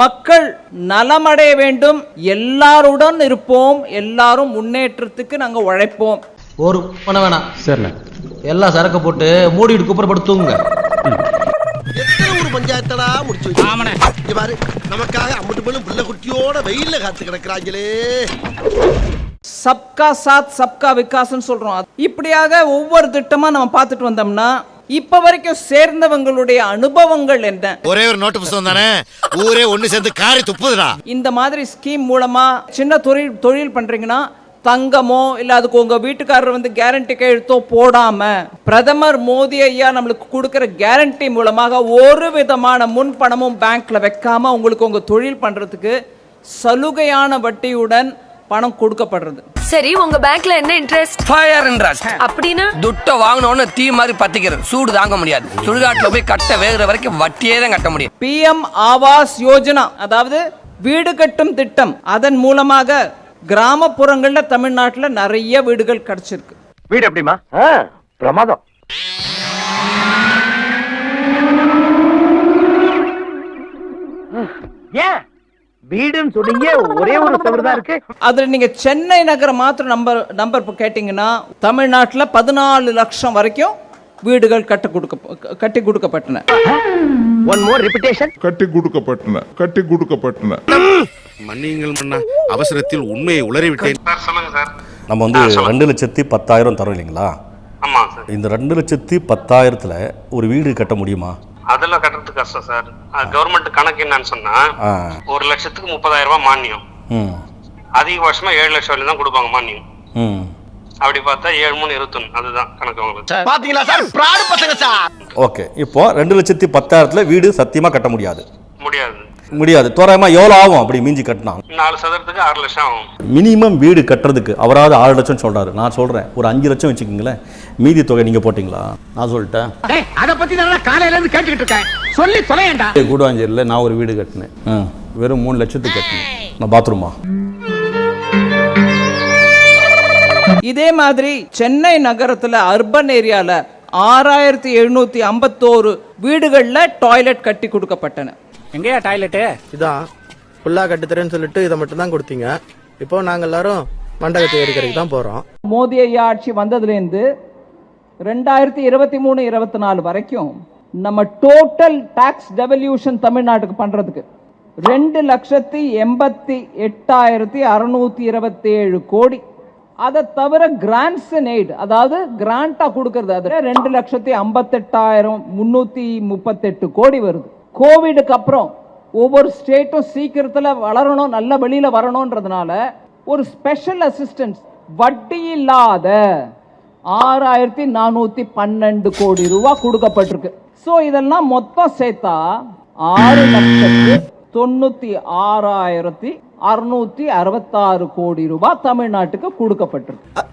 மக்கள் நலமடைய வேண்டும். எல்லாருடன் இருப்போம். எல்லாரும் முன்னேற்றத்துக்கு நாங்க உழைப்போம். ஒரு பண்ண வேணாம். சரிண்ணே. எல்லாம் சரக்கு போட்டு மூடிட்டு குப்புறப்பட்டு தூங்குங்க பஞ்சாயத்தடா முடிச்சு வச்சு பாரு நமக்காக அம்மட்டு பெண்ணும் புள்ள குட்டியோட வெயில்ல காத்து கிடக்குறாங்களே. சப்கா சாத் சப்கா விகாஸ்னு சொல்றோம். இப்படியாக ஒவ்வொரு திட்டமா நம்ம பார்த்துட்டு வந்தோம்னா இப்ப வரைக்கும் சேர்ந்தவங்களுடைய அனுபவங்கள் என்ன? ஒரே ஒரு நோட்டு புத்தகம் தானே? ஊரே ஒண்ணு சேர்ந்து காரி துப்புதுடா. இந்த மாதிரி ஸ்கீம் மூலமா சின்ன தொழில் தொழில் பண்றீங்கன்னா தங்கமோ இல்ல அதுக்கு உங்க வீட்டுக்காரர் வந்து கேரண்டி கையெழுத்தோ போடாம பிரதமர் மோடி ஐயா நம்மளுக்கு கொடுக்கிற கேரண்டி மூலமாக ஒரு விதமான முன் பணமும் பேங்க்ல வைக்காம உங்களுக்கு உங்க தொழில் பண்றதுக்கு சலுகையான வட்டியுடன் பணம் கொடுக்கப்படுறது. சரி உங்க பேங்க்ல என்ன இன்ட்ரெஸ்ட் ஃபயர் இன்ட்ரஸ்ட் அப்படின்னா? துட்ட வாங்கினோன்னு தீ மாதிரி பத்திக்கிறது. சூடு தாங்க முடியாது. சுடுகாட்டுல போய் கட்ட வேகுற வரைக்கும் வட்டியே தான் கட்ட முடியும். பிஎம் ஆவாஸ் யோஜனா அதாவது வீடு கட்டும் திட்டம். அதன் மூலமாக கிராமப்புறங்கள்ல தமிழ்நாட்டுல நிறைய வீடுகள் கிடைச்சிருக்கு. வீடு எப்படிமா பிரமாதம். ஏன்? வீடுன்னு சொன்னீங்க ஒரே ஒரு தவறு தான் இருக்கு. அதுல நீங்க சென்னை நகரம் மாத்திரம் நம்பர் நம்பர் இப்போ கேட்டிங்கன்னா தமிழ்நாட்டுல பதினாலு லட்சம் வரைக்கும் வீடுகள் கட்ட கொடுக்க கட்டி கொடுக்கப்பட்டன. ஒன் மோர் ரிப்பிட்டேஷன் கட்டி கொடுக்கப்பட்டன கட்டி கொடுக்கப்பட்டன. மன்னியுங்கள் மன்னா அவசரத்தில் உண்மையை உளறிவிட்டேன் நம்ம வந்து ரெண்டு லட்சத்தி பத்தாயிரம் தரோம் இல்லைங்களா? இந்த ரெண்டு லட்சத்தி பத்தாயிரத்தில் ஒரு வீடு கட்ட முடியுமா? அதெல்லாம் கட்டுறது கஷ்டம் சார். கவர்மெண்ட் கணக்கு என்னன்னு சொன்னா ஒரு லட்சத்துக்கு முப்பதாயிரம் ரூபாய் மானியம். ம். அதிகபட்சமா ஏழு லட்சம் வரையும் தான் கொடுப்பாங்க மானியம். ம். அப்படி பார்த்தா ஏழு மூணு இருபத்தொன்னு அதுதான் கணக்கு உங்களுக்கு. பாத்தீங்களா சார்? பிராடு பசங்க சார். ஓகே இப்போ ரெண்டு லட்சத்தி பத்தாயிரத்தில் வீடு சத்தியமாக கட்ட முடியாது. முடியாது. முடியாது. தோராயமாக எவ்வளோ ஆகும்? அப்படி மிஞ்சி கட்டினா நாலு சதுரத்துக்கு ஆறு லட்சம் ஆகும். மினிமம் வீடு கட்டுறதுக்கு அவராவது ஆறு லட்சம் சொல்கிறாரு நான் சொல்கிறேன் ஒரு அஞ்சு லட்சம் வச்சுக்கோங்களேன். மீதி தொகை நீங்கள் போட்டிங்களா? நான் சொல்லிட்டேன். அத பத்தி நான் காலையில இருந்து கேட்டுக்கிட்டு இருக்கேன். சொல்லி தொலையண்டா. கூடுவாஞ்சேரியில் நான் ஒரு வீடு கட்டினேன். வெறும் மூணு லட்சத்துக்கு கட்டினேன். நான் பாத்ரூமா? இதே மாதிரி சென்னை நகரத்துல அர்பன் ஏரியால ஆறாயிரத்தி எழுநூத்தி ஐம்பத்தோரு வீடுகள்ல டாய்லெட் கட்டி கொடுக்கப்பட்டன. எங்கயா டாய்லெட் இதான் ஃபுல்லா கட்டுத்தரேன்னு சொல்லிட்டு இதை மட்டும் தான் கொடுத்தீங்க. இப்போ நாங்க எல்லாரும் மண்டகத்தை ஏறிக்கிறதுக்கு தான் போறோம். மோடி ஐயா ஆட்சி வந்ததுலேருந்து ரெண்டாயிரத்தி இருபத்தி மூணு இருபத்தி நாலு வரைக்கும் நம்ம டோட்டல் டாக்ஸ் டெவல்யூஷன் தமிழ்நாட்டுக்கு பண்றதுக்கு ரெண்டு லட்சத்தி எண்பத்தி எட்டாயிரத்தி அறுநூத்தி இருபத்தி ஏழு கோடி. அதை தவிர கிராண்ட்ஸ் எய்ட் அதாவது கிராண்டா கொடுக்கறது அது ரெண்டு லட்சத்தி ஐம்பத்தெட்டாயிரம் முன்னூத்தி முப்பத்தெட்டு கோடி வருது. கோவிடுக்கு அப்புறம் ஒவ்வொரு ஸ்டேட்டும் சீக்கிரத்துல வளரணும் நல்ல வெளியில வரணும்ன்றதுனால ஒரு ஸ்பெஷல் அசிஸ்டன்ஸ் வட்டி இல்லாத ஆறாயிரத்தி நானூத்தி பன்னெண்டு கோடி ரூபாய் கொடுக்கப்பட்டிருக்கு. சோ இதெல்லாம் மொத்தம் சேர்த்தா ஆறு லட்சத்து தொண்ணூத்தி ஆறாயிரத்தி அறுநூத்தி அறுபத்தாறு கோடி ரூபாய் தமிழ்நாட்டுக்கு கொடுக்கப்பட்டிருக்கு.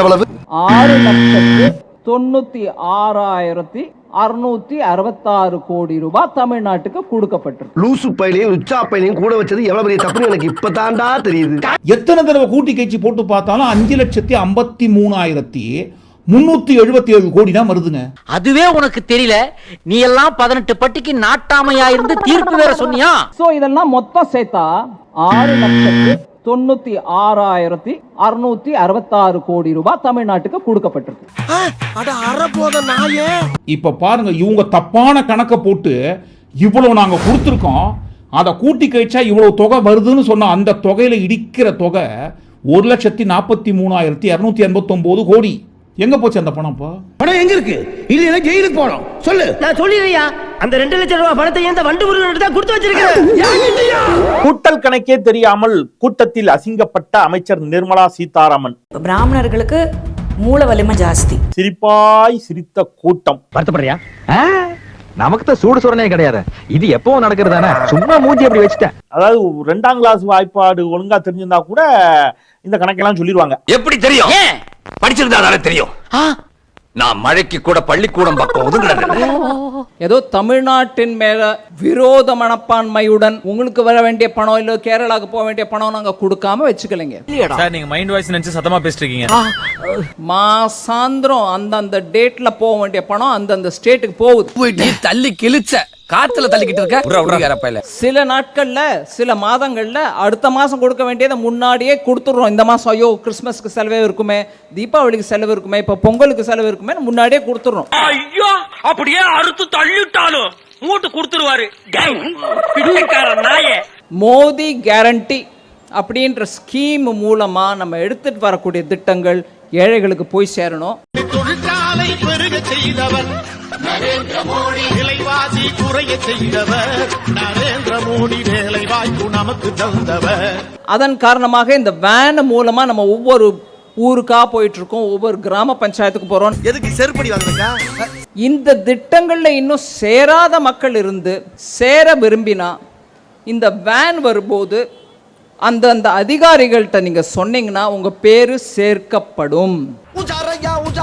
எவ்வளவு? ஆறு லட்சத்து தொண்ணூத்தி ஆறாயிரத்தி அறுநூத்தி அறுபத்தாறு கோடி ரூபாய் தமிழ்நாட்டுக்கு கொடுக்கப்பட்டிருக்கு. லூசு பையனையும் உச்சா பையனையும் கூட வச்சது எவ்வளவு பெரிய தப்புன்னு எனக்கு இப்பதான்டா தெரியுது. எத்தனை தடவை கூட்டி கழிச்சு போட்டு பார்த்தாலும் அஞ்சு லட்சத்தி ஐம்பத்தி மூணாயிரத்தி முன்னூத்தி எழுபத்தி ஏழு கோடி தான் வருதுங்க. அதுவே உனக்கு தெரியல? நீ எல்லாம் பதினெட்டு பட்டிக்கு நாட்டாமையா இருந்து தீர்ப்பு வேற சொன்னியா? சோ இதெல்லாம் மொத்தம் சேர்த்தா ஆறு லட்சத்து தொண்ணூத்தி ஆறாயிரத்தி அறுநூத்தி அறுபத்தாறு கோடி ரூபாய் தமிழ்நாட்டுக்கு கொடுக்கப்பட்டிருக்கு. இப்ப பாருங்க இவங்க தப்பான கணக்கை போட்டு இவ்வளவு நாங்க கொடுத்துருக்கோம். அதை கூட்டி கழிச்சா இவ்வளவு தொகை வருதுன்னு சொன்ன அந்த தொகையில இடிக்கிற தொகை ஒரு லட்சத்தி நாற்பத்தி மூணாயிரத்தி இரநூத்தி எண்பத்தி ஒன்பது கோடி. எங்க போச்சு அந்த பணம் படம் எங்க இருக்கு? இல்ல ஜெயிலுக்கு போறோம். சொல்லு. நான் சொல்லிடுறியா அந்த ரெண்டு லட்சம் ரூபாய் பணத்தை எந்த வண்டு முருகன் தான் கொடுத்து வச்சிருக்கேன் கூட்டல் கணக்கே தெரியாமல் கூட்டத்தில் அசிங்கப்பட்ட அமைச்சர் நிர்மலா சீதாராமன். பிராமணர்களுக்கு மூல வலிமை ஜாஸ்தி. சிரிப்பாய் சிரித்த கூட்டம். வருத்தப்படுறியா? நமக்கு தான் சூடு சுரணே கிடையாது. இது எப்பவும் நடக்கிறது தானே சும்மா மூஞ்சி அப்படி வச்சுட்டேன். அதாவது ரெண்டாம் கிளாஸ் வாய்ப்பாடு ஒழுங்கா தெரிஞ்சிருந்தா கூட இந்த கணக்கெல்லாம் சொல்லிடுவாங்க. எப்படி தெரியும்? படிச்சிருந்தா தானே தெரியும். நான் மழைக்கு கூட பள்ளிக்கூடம் பக்கம் ஒதுங்குறது. ஏதோ தமிழ்நாட்டின் மேல விரோத மனப்பான்மையுடன் உங்களுக்கு வர வேண்டிய பணம் இல்ல கேரளாக்கு போக வேண்டிய பணம் நாங்க கொடுக்காம வச்சுக்கலைங்க. சார் நீங்க மைண்ட் வாய்ஸ் நினைச்சு சத்தமா பேசிட்டு இருக்கீங்க மாசாந்திரம் அந்தந்த டேட்ல போக வேண்டிய பணம் அந்தந்த ஸ்டேட்டுக்கு போகுது. நீ தள்ளி கிழிச்ச. காத்துல தள்ளிக்கிட்டு இருக்க? சில நாட்கள்ல சில மாதங்கள்ல அடுத்த மாசம் கொடுக்க வேண்டியதை முன்னாடியே கொடுத்துடுறோம். இந்த மாசம் ஐயோ கிறிஸ்மஸ்க்கு செலவு இருக்குமே தீபாவளிக்கு செலவு இருக்குமே இப்ப பொங்கலுக்கு செலவு இருக்குமே முன்னாடியே கொடுத்துடுறோம். ஐயோ அப்படியே அறுத்து தள்ளிட்டாலும் மூட்டு கொடுத்துருவாரு. மோடி கேரண்டி அப்படின்ற ஸ்கீம் மூலமா நம்ம எடுத்துட்டு வரக்கூடிய திட்டங்கள் ஏழைகளுக்கு போய் சேரணும். தொழிற்சாலை பெருக செய்தவர். நரேந்திர மோடி விலைவாசி குறைய செய்தவர். நரேந்திர மோடி வேலை வாய்ப்பு நமக்கு தந்தவர். அதன் காரணமாக இந்த வேன் மூலமா நம்ம ஒவ்வொரு ஊருக்கா போயிட்டு இருக்கோம் ஒவ்வொரு கிராம பஞ்சாயத்துக்கு போறோம். எதுக்கு செருப்படி வாங்குறக்கா இந்த திட்டங்கள்ல இன்னும் சேராத மக்கள் இருந்து சேர விரும்பினா இந்த வேன் வரும்போது அந்த அந்த அதிகாரிகள்கிட்ட நீங்க சொன்னீங்கன்னா உங்க பேரு சேர்க்கப்படும்.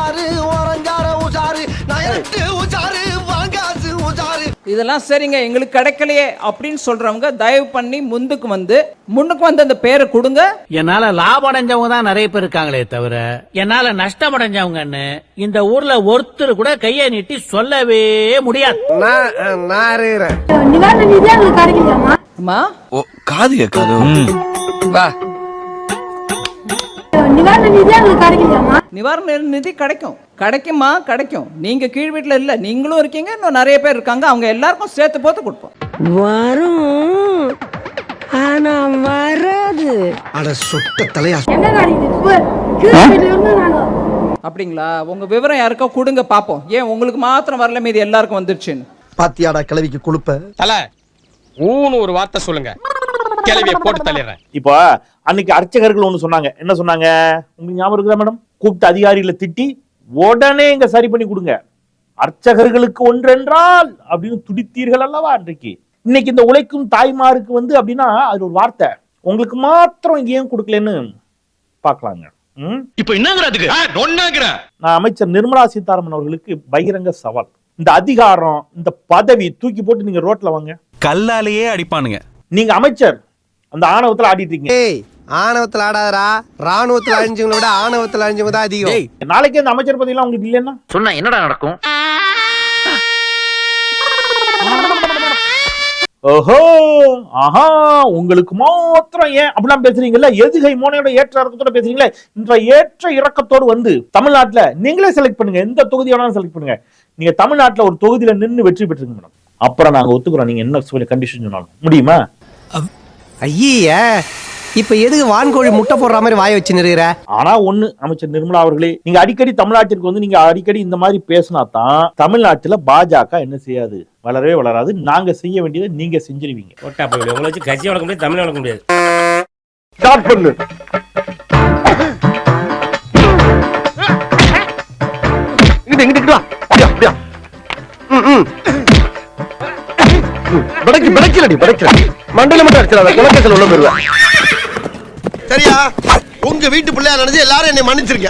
உஜாரு ஓரஞ்சார உஜாரு நயனட்டு உஜாரு வாங்காசு உஜாரு. இதெல்லாம் சரிங்க எங்களுக்கு கிடைக்கலையே அப்படின்னு சொல்றவங்க தயவு பண்ணி முந்துக்கு வந்து முன்னுக்கு வந்து அந்த பேரை கொடுங்க. என்னால லாபம் அடைஞ்சவங்க தான் நிறைய பேர் இருக்காங்களே தவிர என்னால நஷ்டம் அடைஞ்சவங்கன்னு இந்த ஊர்ல ஒருத்தர் கூட கையை நீட்டி சொல்லவே முடியாது. அம்மா? ஓ காது கேட்காது? வா. நிவாரண நிதி கிடைக்கும். கிடைக்குமா? கிடைக்கும். நீங்க கீழ் வீட்டுல இல்ல. நீங்களும் இருக்கீங்க. இன்னும் நிறைய பேர் இருக்காங்க. அவங்க எல்லாருக்கும் சேர்த்து போத்து கொடுப்போம். வரும். ஆனா வராது. அட சுட்ட தலையா. அப்படிங்களா? உங்க விவரம் யாருக்கோ கொடுங்க பாப்போம். ஏன் உங்களுக்கு மாத்திரம் வரல? மீதி எல்லாருக்கும் வந்துருச்சுன்னு. பாத்தியாடா கிளவிக்கு குளுப்ப தல ஊன்னு ஒரு வார்த்தை சொல்லுங்க. கிளவிய போட்டு தள்ளிடுறேன். இப்போ அன்னைக்கு அர்ச்சகர்கள் ஒண்ணு சொன்னாங்க. என்ன சொன்னாங்க? உங்களுக்கு ஞாபகம் இருக்குதா மேடம்? கூப்பிட்டு அதிகாரிகளை திட்டி உடனே இங்க சரி பண்ணி கொடுங்க. அர்ச்சகர்களுக்கு ஒன்றென்றால் அப்படின்னு துடித்தீர்கள் அல்லவா அன்றைக்கு? இன்னைக்கு இந்த உழைக்கும் தாய்மாருக்கு வந்து அப்படின்னா அது ஒரு வார்த்தை. உங்களுக்கு மாத்திரம் இங்க ஏன் கொடுக்கலன்னு பார்க்கலாங்க. ம்? இப்ப என்னங்கிறதுக்கு நான் அமைச்சர் நிர்மலா சீதாராமன் அவர்களுக்கு பகிரங்க சவால். இந்த அதிகாரம் இந்த பதவி தூக்கி போட்டு நீங்க ரோட்ல வாங்க. கல்லாலேயே அடிப்பானுங்க. நீங்க அமைச்சர் அந்த ஆணவத்துல ஆடிட்டு இருக்கீங்க. ஏய் ஆணவத்துல ஆடாதடா. ராணுவத்துல அழிஞ்சவங்களை விட ஆணவத்துல அழிஞ்சவங்க தான் அதிகம். நாளைக்கே அந்த அமைச்சர் பதவி எல்லாம் உங்களுக்கு இல்லைன்னா? சொன்னா என்னடா நடக்கும்? ஓஹோ ஆஹா உங்களுக்கு மாத்திரம் ஏன் அப்படிலாம் பேசுறீங்கல்ல? எதுகை மோனையோட ஏற்ற இறக்கத்தோட பேசுறீங்களே? இந்த ஏற்ற இறக்கத்தோடு வந்து தமிழ்நாட்டுல நீங்களே செலக்ட் பண்ணுங்க. எந்த தொகுதி வேணாலும் செலக்ட் பண்ணுங்க. நீங்க தமிழ்நாட்டுல ஒரு தொகுதியில நின்னு வெற்றி பெற்றுங்க மேடம் அப்புறம் நாங்க ஒத்துக்கிறோம். நீங்க என்ன சொல்லி கண்டிஷன் சொன்னாலும். முடியுமா? ஐய இப்ப எதுக்கு வான்கோழி முட்டை போடுற மாதிரி வாய வச்சு நிறுகிற ஆனா ஒண்ணு அமைச்சர் நிர்மலா அவர்களே நீங்க அடிக்கடி தமிழ்நாட்டிற்கு வந்து நீங்க அடிக்கடி இந்த மாதிரி பேசினா தான் தமிழ்நாட்டுல பாஜக என்ன செய்யாது? வளரவே வளராது. நாங்க செய்ய வேண்டியதை நீங்க செஞ்சிருவீங்க. எவ்வளவு வச்சு கட்சி வளர்க்க முடியாது தமிழ் வளர்க்க முடியாது. ஸ்டார்ட் பண்ணு. இங்கிட்டு இங்கிட்டு வா. அப்படியா அப்படியா. ம், ம். படைக்கு படைக்கலடி படைக்கல மண்டல மட்டும் அடிச்சிடாத குலக்கத்தில் உள்ள போயிருவேன். சரியா? உங்க வீட்டு பிள்ளையா நினைச்சு எல்லாரும் என்னை மன்னிச்சிருக்க